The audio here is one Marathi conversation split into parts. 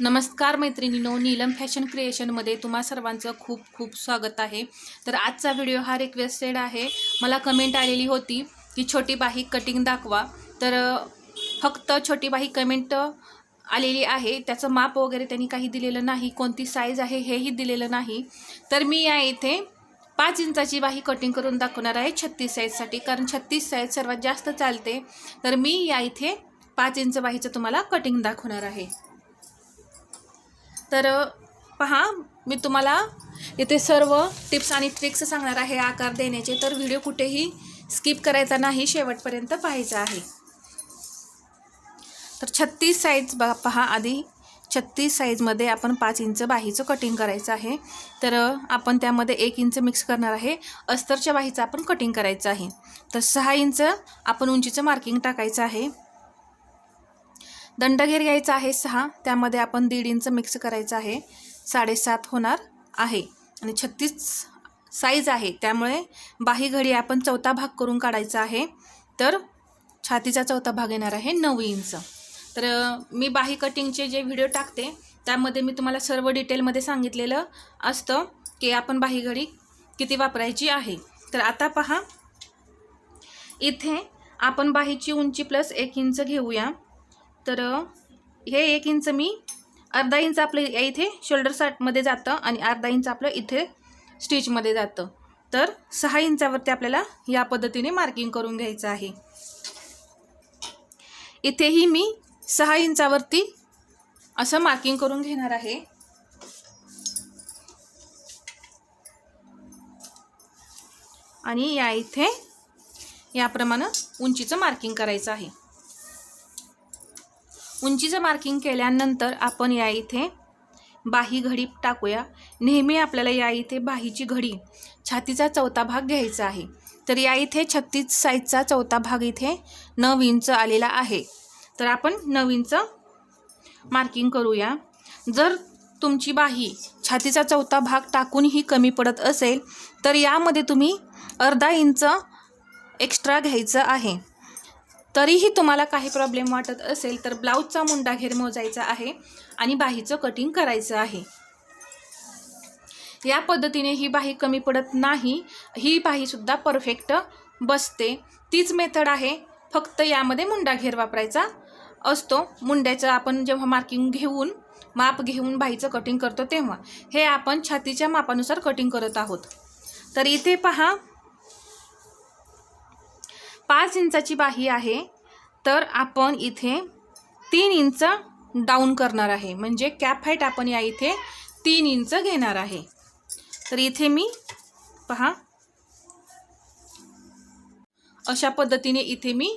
नमस्कार मैत्रिणीनो नीलम फॅशन क्रिएशनमध्ये तुम्हा सर्वांचं खूप खूप स्वागत आहे. तर आजचा व्हिडिओ हा रिक्वेस्टेड आहे. मला कमेंट आलेली होती की छोटी बाही कटिंग दाखवा. तर फक्त छोटी बाही कमेंट आलेली आहे. त्याचं माप वगैरे त्यांनी काही दिलेलं नाही. कोणती साईज आहे हेही दिलेलं नाही. तर मी या इथे पाच इंचाची बाही कटिंग करून दाखवणार आहे छत्तीस साईजसाठी कारण छत्तीस साईज सर्वात जास्त चालते. तर मी या इथे पाच इंच बाहीचं तुम्हाला कटिंग दाखवणार आहे. तर पहा मी तुम्हाला इथे सर्व टिप्स आणि ट्रिक्स सांगणार आहे आकार देण्याचे. तर व्हिडिओ कुठेही स्किप करायचा नाही शेवटपर्यंत पाहायचा आहे. तर छत्तीस साईज बघा पहा आधी छत्तीस साईजमध्ये आपण पाच इंच बाहीचं कटिंग करायचं आहे. तर आपण त्यामध्ये एक इंच मिक्स करणार आहे. अस्तरच्या बाहीचं आपण कटिंग करायचं आहे. तर सहा इंच आपण उंचीचं मार्किंग टाकायचं आहे. दंडघेर घ्यायचा आहे सहा. त्यामध्ये आपण दीड इंच मिक्स करायचं आहे. साडेसात होणार आहे. आणि छत्तीस साईज आहे. त्यामुळे बाही घडी आपण चौथा भाग करून काढायचा आहे. तर छातीचा चौथा भाग येणार आहे नऊ इंच. तर मी बाही कटिंगचे जे व्हिडिओ टाकते त्यामध्ये मी तुम्हाला सर्व डिटेलमध्ये सांगितलेलं असतं की आपण बाही घडी किती वापरायची आहे. तर आता पहा. इथे आपण बाहीची उंची प्लस एक इंच घेऊया. तर हे एक इंच मी अर्धा इंच आपलं या इथे शोल्डर साटमध्ये जातं आणि अर्धा इंच आपलं इथे स्टिचमध्ये जातं. तर सहा इंचावरती आपल्याला या पद्धतीने मार्किंग करून घ्यायचं आहे. इथेही मी सहा इंचावरती असं मार्किंग करून घेणार आहे. आणि या इथे याप्रमाणे उंचीचं मार्किंग करायचं आहे. उंचीचं मार्किंग केल्यानंतर आपण या इथे बाही घडी टाकूया. नेहमी आपल्याला या इथे बाहीची घडी छातीचा चौथा भाग घ्यायचा आहे. तर या इथे छत्तीस साईजचा चौथा भाग इथे नऊ इंच आलेला आहे. तर आपण नऊ इंच मार्किंग करूया. जर तुमची बाही छातीचा चौथा भाग टाकूनही कमी पडत असेल तर यामध्ये तुम्ही अर्धा इंच एक्स्ट्रा घ्यायचं आहे. तरीही तुम्हाला काही प्रॉब्लेम वाटत असेल तर ब्लाऊजचा मुंडा घेर मोजायचा आहे आणि बाहीचं कटिंग करायचं आहे. या पद्धतीने ही बाही कमी पडत नाही. ही बाहीसुद्धा परफेक्ट बसते. तीच मेथड आहे. फक्त यामध्ये मुंडा घेर वापरायचा असतो. मुंड्याचं आपण जेव्हा मार्किंग घेऊन माप घेऊन बाहीचं कटिंग करतो तेव्हा. हे आपण छातीच्या मापानुसार कटिंग करत आहोत. तर इथे पहा पाच इंचाची बाही आहे तर आपण इथे तीन इंच डाऊन करणार आहे. म्हणजे कॅप हाईट आपण या इथे तीन इंच घेणार आहे. तर इथे मी पहा अशा पद्धतीने इथे मी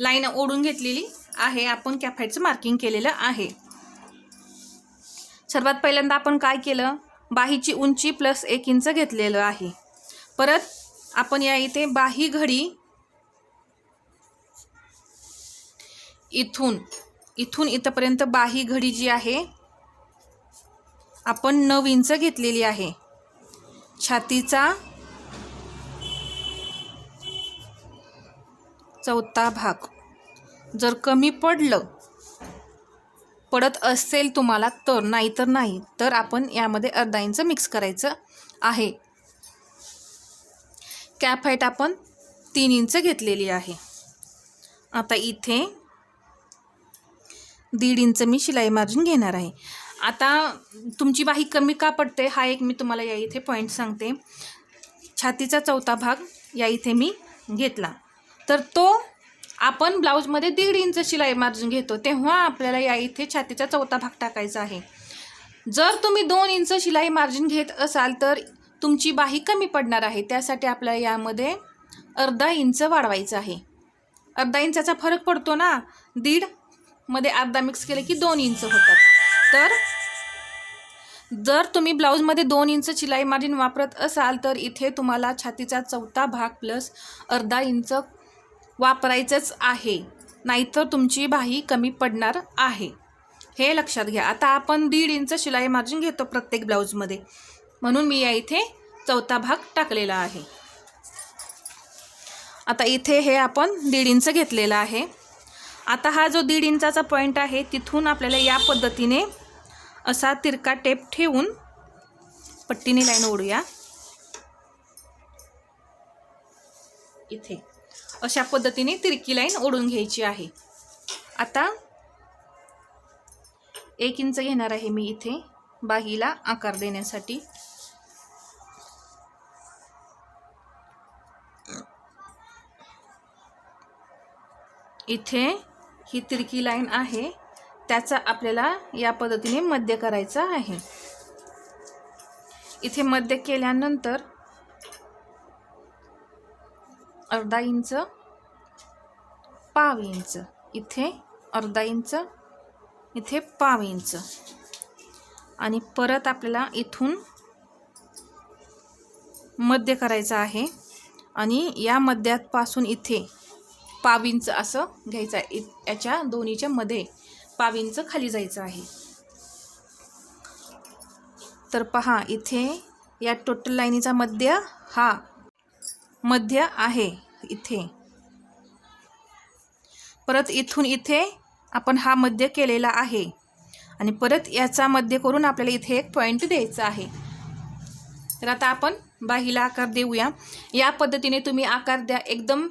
लाईन ओढून घेतलेली आहे. आपण कॅप हाईटचं मार्किंग केलेलं आहे. सर्वात पहिल्यांदा आपण काय केलं? बाहीची उंची प्लस एक इंच घेतलेलं आहे. परत आपण या इथे बाही घडी इथून इथून इथंपर्यंत बाही घडी जी आहे आपण नऊ इंच घेतलेली आहे. छातीचा चौथा भाग. जर कमी पडलं पडत असेल तुम्हाला तर नाही तर नाही तर आपण यामध्ये अर्धा इंच मिक्स करायचं आहे. कॅप हाईट आपण तीन इंच घेतलेली आहे. आता इथे दीड इंच मी शिलाई मार्जिन घेणार आहे. आता तुमची बाही कमी का पडते हा एक मी तुम्हाला या इथे पॉईंट सांगते. छातीचा चौथा भाग या इथे मी घेतला. तर तो आपण ब्लाऊजमध्ये दीड इंच शिलाई मार्जिन घेतो तेव्हा आपल्याला या इथे छातीचा चौथा भाग टाकायचा आहे. जर तुम्ही दोन इंच शिलाई मार्जिन घेत असाल तर तुमची बाही कमी पडणार आहे. त्यासाठी आपल्याला यामध्ये अर्धा इंच वाढवायचं आहे. अर्धा इंचाचा फरक पडतो ना? दीड मध्ये अर्धा मिक्स केले की दोन इंच होतात. तर जर तुम्ही ब्लाऊजमध्ये दोन इंच शिलाई मार्जिन वापरत असाल तर इथे तुम्हाला छातीचा चौथा भाग प्लस अर्धा इंच वापरायचंच आहे. नाहीतर तुमची बाही कमी पडणार आहे. हे लक्षात घ्या. आता आपण दीड इंच शिलाई मार्जिन घेतो प्रत्येक ब्लाऊजमध्ये म्हणून मी या इथे चौथा भाग टाकलेला आहे. आता इथे हे आपण दीड इंच घेतलेलं आहे. आता हा जो दीड इंचाचा पॉईंट आहे तिथून आपल्याला या पद्धतीने असा तिरका टेप ठेवून पट्टीने लाईन ओढूया. इथे. अशा पद्धतीने तिरकी लाईन ओढून घ्यायची आहे. आता एक इंच घेणार आहे मी इथे बाहीला आकार देण्यासाठी. इथे ही तिरकी लाईन आहे त्याचा आपल्याला या पद्धतीने मध्य करायचा आहे. इथे मध्य केल्यानंतर अर्धा इंच पाव इंच. इथे अर्धा इंच इथे पाव इंच. आणि परत आपल्याला इथून मध्य करायचं आहे. आणि या मध्यापासून इथे पाविंच असं घ्यायचं आहे. याच्या दोन्हीच्या मध्ये पाविंच खाली जायचं आहे. तर पहा इथे या टोटल लाईनीचा मध्य हा मध्य आहे इथे. परत इथून इथे आपण हा मध्य केलेला आहे. आणि परत याचा मध्य करून आपल्याला इथे एक पॉईंट द्यायचा आहे. तर आता आपण बाहीला आकार देऊया. या पद्धतीने तुम्ही आकार द्या. एकदम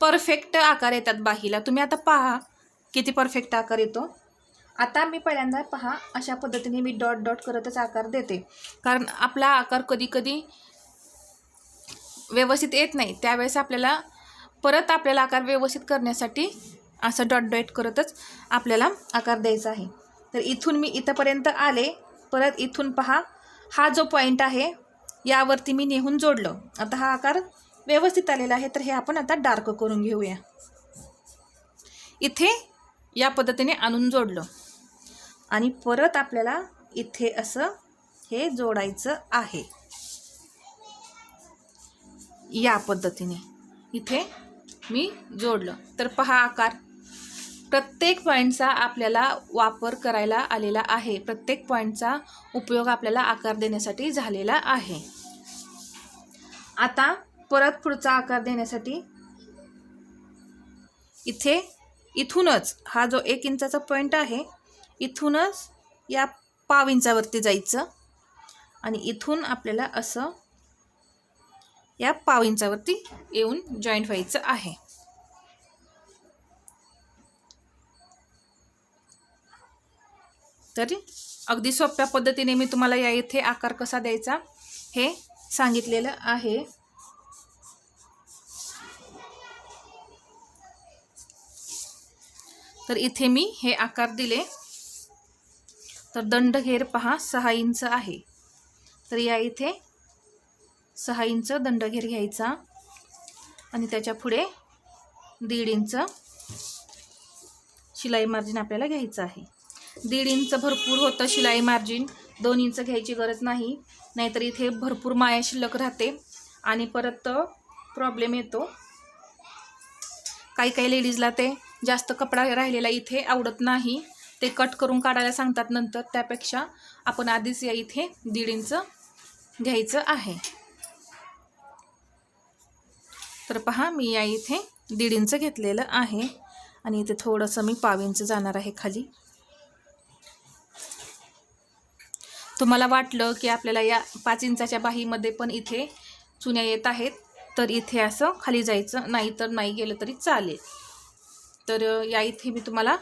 परफेक्ट आकार येतात बाहीला. तुम्ही आता पहा किती परफेक्ट आकार येतो. आता मी पहिल्यांदा पहा अशा पद्धतीने मी डॉट डॉट करतच आकार देते. कारण आपला आकार कधी कधी व्यवस्थित येत नाही. त्यावेळेस आपल्याला परत आपल्याला आकार व्यवस्थित करण्यासाठी असं डॉट डॉट करतच आपल्याला आकार द्यायचा आहे. तर इथून मी इथंपर्यंत आले. परत इथून पहा. हा जो पॉईंट आहे यावरती मी नेहून जोडलं. आता हा आकार व्यवस्थित आलेलं आहे तर हे आपण आता डार्क करून घेऊया. इथे या पद्धतीने आणून जोडलं. आणि परत आपल्याला इथे असं हे जोडायचं आहे. या पद्धतीने इथे मी जोडलं. तर पहा आकार. प्रत्येक पॉईंटचा आपल्याला वापर करायला आलेला आहे. प्रत्येक पॉईंटचा उपयोग आपल्याला आकार देण्यासाठी झालेला आहे. आता परत पुढचा आकार देण्यासाठी इथे इथूनच हा जो एक इंचाचा पॉईंट आहे इथूनच या पाव इंचावरती जायचं आणि इथून आपल्याला असं या पाव इंचावरती येऊन जॉईंट व्हायचं आहे. तर अगदी सोप्या पद्धतीने मी तुम्हाला या इथे आकार कसा द्यायचा हे सांगितलेलं आहे. तर इथे मी हे आकार दिले. तर दंडघेर पहा सहा इंच आहे. तर या इथे सहा इंच दंडघेर घ्यायचा. आणि त्याच्या पुढे दीड इंच शिलाई मार्जिन आपल्याला घ्यायचं आहे. दीड इंच भरपूर होतं शिलाई मार्जिन. दोन इंच घ्यायची गरज नाही. नाहीतर इथे भरपूर माया शिल्लक राहते. आणि परत प्रॉब्लेम येतो. काही काही लेडीजला ते जास्त कपडा राहिलेला इथे आवडत नाही. ते कट करून काढायला सांगतात नंतर. त्यापेक्षा आपण आधीच या इथे दीड इंच घ्यायचं आहे. तर पहा मी या इथे दीड इंच घेतलेलं आहे. आणि इथे थोडंसं मी पाव इंच जाणार आहे खाली. तुम्हाला वाटलं की आपल्याला या पाच इंचाच्या बाहीमध्ये पण इथे चुन्या येत आहेत तर इथे असं खाली जायचं नाही तर नाही गेलं तरी चालेल. तर या इथे मी तुम्हाला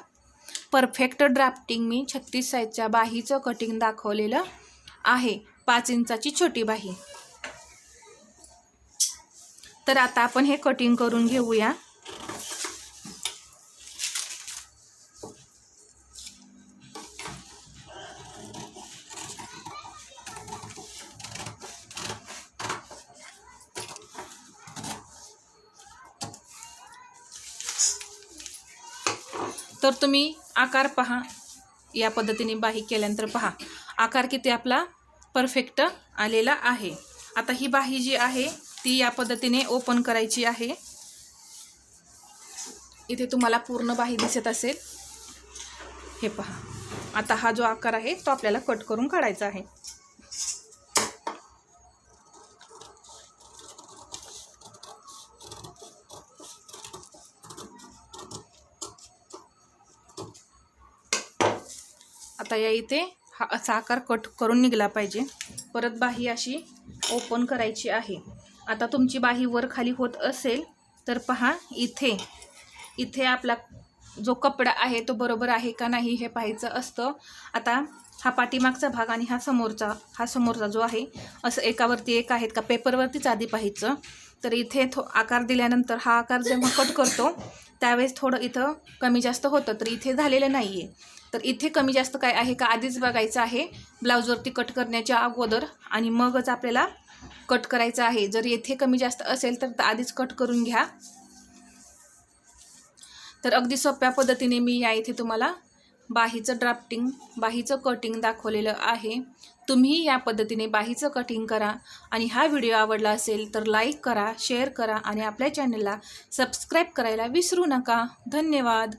परफेक्ट ड्राफ्टिंग मी छत्तीस साईजच्या बाहीचं कटिंग दाखवलेलं आहे. पाच इंचाची छोटी बाही. तर आता आपण हे कटिंग करून घेऊया. तर तुम्ही आकार पहा. या पद्धतीने बाही केल्यानंतर पहा. आकार किती आपला? परफेक्ट आलेला आहे. आता ही बाही जी आहे ती या पद्धतीने ओपन करायची आहे. इथे तुम्हाला पूर्ण बाही दिसत असेल. हे पहा. आता हा जो आकार आहे तो आपल्याला कट करून काढायचा आहे. आता या इथे हा असा आकार कट करून निघाला पाहिजे. परत बाही अशी ओपन करायची आहे. आता तुमची बाही वर खाली होत असेल तर पहा इथे. इथे आपला जो कपडा आहे तो बरोबर आहे का नाही हे पाहायचं असतं. आता हा पाठीमागचा भाग आणि हा समोरचा हा समोरचा जो आहे असं एकावरती एक आहेत का पेपरवरतीच आधी पाहायचं. तर इथे थो आकार दिल्यानंतर हा आकार जेव्हा कट करतो त्यावेळेस थोडं इथं कमी जास्त होतं तर इथे झालेलं नाही आहे तर इथे कमी जास्त काय आहे का आधीच बघायचं आहे. ब्लाऊजवरती कट करण्याच्या अगोदर आणि मगच आपल्याला कट करायचं आहे. जर येथे कमी जास्त असेल तर आधीच कट करून घ्या. तर अगदी सोप्या पद्धतीने मी या इथे तुम्हाला बाहीचं ड्राफ्टिंग बाहीचं कटिंग दाखवलेलं आहे. तुम्ही या पद्धतीने बाहीचं कटिंग करा आणि हा व्हिडिओ आवडला असेल तर लाईक करा शेअर करा आणि आपल्या चॅनलला सबस्क्राईब करायला विसरू नका. धन्यवाद.